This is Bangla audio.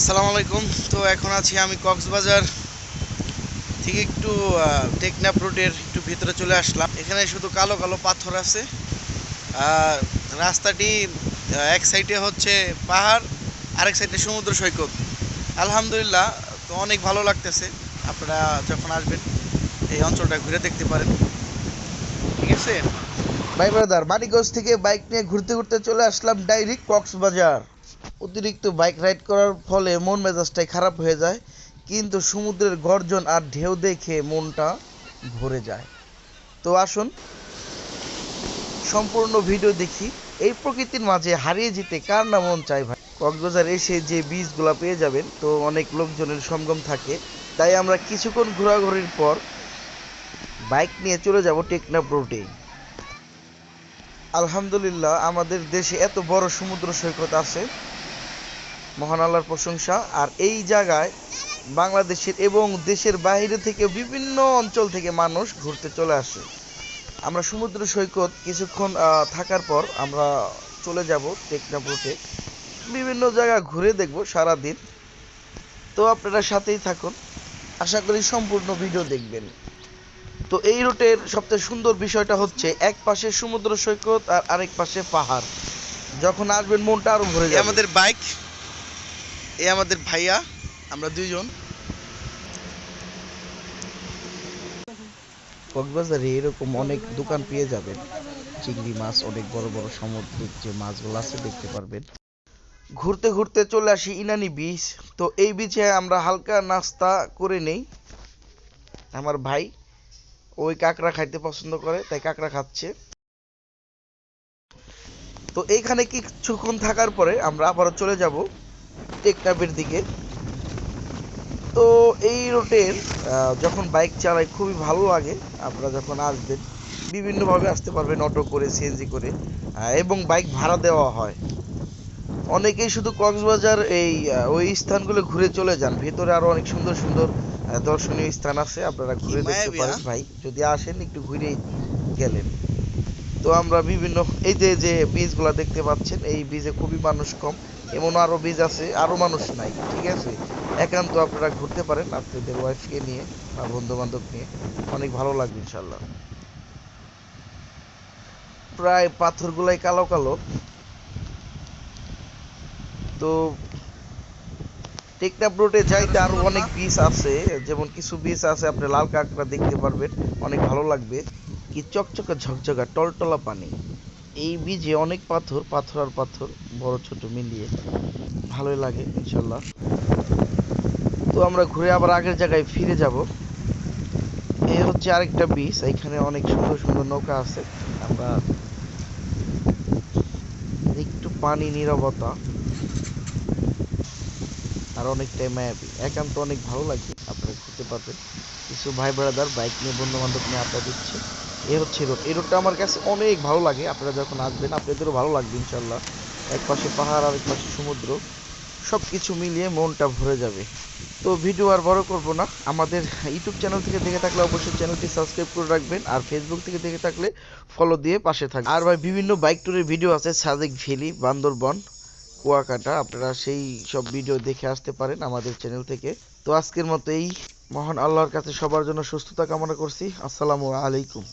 আসসালামু আলাইকুম। তো এখন আছি আমি কক্সবাজার থেকে একটু টেকনাপ রোডের একটু ভিতরে চলে আসলাম। এখানে শুধু কালো কালো পাথর আছে। আর রাস্তাটি এক সাইডে হচ্ছে পাহাড়, আরেক সাইডে সমুদ্র সৈকত। আলহামদুলিল্লাহ, তো অনেক ভালো লাগতেছে। আপনারা যখন আসবেন, এই অঞ্চলটা ঘুরে দেখতে পারেন। ঠিক আছে? ভাই ব্রাদার মানিকগঞ্জ থেকে বাইক নিয়ে ঘুরতে ঘুরতে চলে আসলাম ডাইরেক্ট কক্সবাজার। অতিরিক্ত বাইক রাইড করার ফলে মন মেজাজটাই খারাপ হয়ে যায়, কিন্তু সমুদ্রের গর্জন আর ঢেউ দেখে মনটা ভরে যায়। তো আসুন, সম্পূর্ণ ভিডিও দেখি। এই প্রকৃতির মাঝে হারিয়ে যেতে কার না মন চায় ভাই? কক্সবাজার এসে যে বীজগুলা পেয়ে যাবেন, তো অনেক লোকজনের সঙ্গম থাকে। তাই আমরা কিছুক্ষণ ঘোরাঘুরির পর বাইক নিয়ে চলে যাব টেকনাফ রোডে। আলহামদুলিল্লাহ, আমাদের দেশে এত বড় সমুদ্র সৈকত আছে। মহান আল্লাহর প্রশংসা। আর এই জায়গায় বাংলাদেশের এবং দেশের বাইরে থেকে বিভিন্ন অঞ্চল থেকে মানুষ ঘুরতে চলে আসে। আমরা সমুদ্র সৈকত কিছুক্ষণ থাকার পর আমরা চলে যাব টেকনাফ রুটে বিভিন্ন জায়গা ঘুরে দেখব সারা দিন তো আপনারা সাথেই থাকুন। আশা করি সম্পূর্ণ ভিডিও দেখবেন। তো এই রুটের সবচেয়ে সুন্দর বিষয়টা হচ্ছে এক পাশে সমুদ্র সৈকত আর আরেক পাশে পাহাড়। যখন আসবেন মনটা আরও ভরে যাবে। আমাদের বাইক এই আমাদের ভাইয়া আমরা দুইজন। কক্সবাজারে এরকম অনেক দোকান পেয়ে যাবেন। চিংড়ি মাছ অনেক বড় বড় সামুদ্রিক যে মাছগুলো আছে দেখতে পারবেন। ঘুরতে ঘুরতে চলে আসি ইনানি বিচ তো এই বিচে আমরা হালকা নাস্তা করে নেই। আমার ভাই ওই কাঁকড়া খাইতে পছন্দ করে, তাই কাঁকড়া খাচ্ছে। তো এইখানে কিছুক্ষণ থাকার পরে আমরা আবারও চলে যাব টেকনাফের দিকে। তো এই রুটের যখন বাইক চালাই খুবই ভালো লাগে, আপনারা যখন আসবেন, বিভিন্নভাবে আসতে পারবেন, অটো করে সিএনজি করে এবং বাইক ভাড়া দেওয়া হয়। অনেকেই শুধু কক্সবাজার এই ওই স্থানগুলো ঘুরে চলে যান। ভেতরে আরও অনেক সুন্দর সুন্দর দর্শনীয় স্থান আছে আপনারা ঘুরে দেখতে পারেন? ভাই যদি আসেন একটু ঘুরেই গেলেন। তো আমরা বিভিন্ন এই যে যে বীজগুলা দেখতে পাচ্ছেন এই বীজে খুবই মানুষ কম। এমন আরও বীজ আছে আরও মানুষ নাই ঠিক আছে? একান্ত আপনারা ঘুরতে পারেন আপনাদের ওয়াইফকে নিয়ে বা বন্ধু বান্ধব নিয়ে। অনেক ভালো লাগবে ইনশাল্লাহ প্রায় পাথরগুলাই কালো কালো। তো টেকনাফ রোডে যাইতে আরও অনেক বীজ আছে, যেমন কিছু বীজ আছে আপনি লাল কাঁকড়া দেখতে পারবেন, অনেক ভালো লাগবে। কি চকচকে ঝকঝকা, টলটলা পানি। এই বীজে অনেক পাথর পাথর আর পাথর, বড় ছোট মিলিয়ে। ভালোই লাগে, ইনশাল্লাহ। তো আমরা ঘুরে আবার আগের জায়গায় ফিরে যাব। এই হচ্ছে আরেকটা বীজ এখানে অনেক সুন্দর সুন্দর নৌকা আছে। আমরা একটু পানি, নীরবতা। আর অনেকটাই মায়াবী একান্ত অনেক ভালো লাগবে আপনারা ঘুরতে পারবেন কিছু ভাই ব্রাদার বাইক নিয়ে বন্ধু বান্ধব নিয়ে আড্ডা দিচ্ছে। এই হচ্ছে রোড এই রোডটা আমার কাছে অনেক ভালো লাগে। আপনারা যখন আসবেন, আপনাদেরও ভালো লাগবে ইনশাল্লাহ এক পাশে পাহাড় আর এক পাশে সমুদ্র সব কিছু মিলিয়ে মনটা ভরে যাবে। তো ভিডিও আর বড় করব না। আমাদের ইউটিউব চ্যানেল থেকে দেখে থাকলে অবশ্যই চ্যানেলটি সাবস্ক্রাইব করে রাখবেন আর ফেসবুক থেকে দেখে থাকলে ফলো দিয়ে পাশে থাকবেন। আর ভাই, বিভিন্ন বাইক ট্যুরের ভিডিও আছে, সাদেক ভ্যালি বান্দরবন। কুয়াকাটা, আপনারা সেই সব ভিডিও দেখে আসতে পারেন আমাদের চ্যানেল থেকে। তো আজকের মতো এই মহান আল্লাহর কাছে সবার জন্য সুস্থতা কামনা করছি। আসসালামু আলাইকুম।